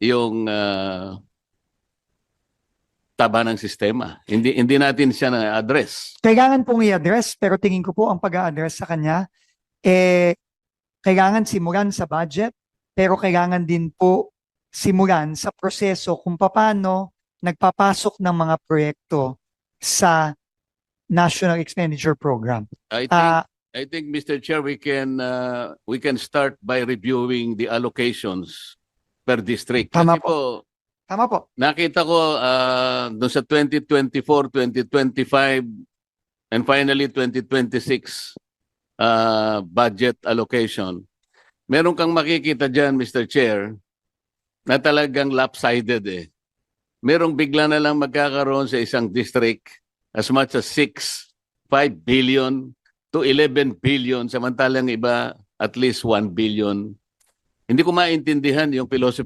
yung ah, taba ng sistema. Hindi hindi natin siya na-address. Kailangan pong i-address, pero tingin ko po ang pag-a-address sa kanya, eh, kailangan simulan sa budget, pero kailangan din po simulan sa proseso kung paano nagpapasok ng mga proyekto sa National Expenditure Program. I think Ah, I think Mr. Chair we can uh, we can start by reviewing the allocations per district. Tama Kasi po tama po. nakita ko uh, doon sa 2024, 2025 and finally 2026 uh, budget allocation. Meron kang makikita diyan Mr. Chair na talagang lopsided eh. Merong bigla na lang magkakaroon sa isang district as much as 6, 5 billion to 11 billion samantalang iba at least 1 billion. Hindi ko maintindihan yung philosophy